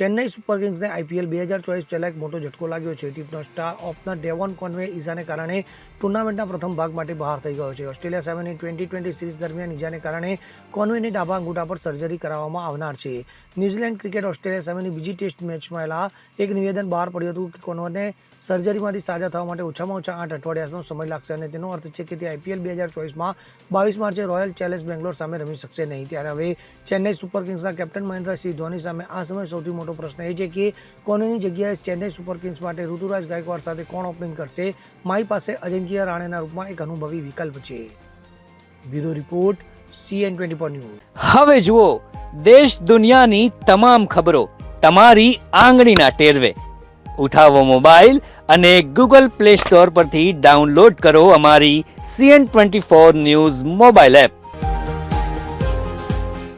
Chennai super કિંગ્સને IPL બે હજાર ચોવીસ પહેલાં એક મોટો ઝટકો લાગ્યો છે. ટીમનો સ્ટાર ઓપનર ડેવોન કોનવે ઈજાને કારણે ટુર્નામેન્ટના પ્રથમ ભાગ માટે બહાર થઈ ગયો છે. ઓસ્ટ્રેલિયા સામેની ટ્વેન્ટી ટ્વેન્ટી સિરીઝ દરમિયાન ઈજાને કારણે કોનવેની ડાબા અંગૂઠા પર સર્જરી કરાવવામાં આવનાર છે. ન્યૂઝીલેન્ડ ક્રિકેટ ઓસ્ટ્રેલિયા સામેની બીજી ટેસ્ટ મેચમાં પહેલા એક નિવેદન બહાર પડ્યું હતું કે કોનવેને સર્જરીમાંથી સાજા થવા માટે ઓછામાં ઓછા આઠ અઠવાડિયાનો સમય લાગશે અને તેનો અર્થ છે કે તે આઈપીએલ બે હજાર ચોવીસમાં બાવીસ માર્ચે રોયલ ચેલેન્જ બેંગ્લોર સામે રમી શકશે નહીં. ત્યારે હવે ચેન્નઈ સુપર કિંગ્સના કેપ્ટન મહેન્દ્રસિંહ ધોની સામે આ સમય સૌથી મોટો પ્રશ્ન એ છે કે કોનીની જગ્યાએ ચેન્નઈ સુપર કિંગ્સ માટે ઋતુરાજ ગાયકવાડ સાથે કોણ ઓપનિંગ કરશે? મારી પાસે અજિંક્ય રાણેના રૂપમાં એક અનુભવી વિકલ્પ છે. Bureau report, CN twenty four news. હવે જુઓ, દેશ દુનિયાની તમામ ખબરો તમારી આંગળીના ટેરવે. ઉઠાવો મોબાઈલ અને ગૂગલ પ્લે સ્ટોર પરથી ડાઉનલોડ કરો અમારી CN twenty four news mobile app.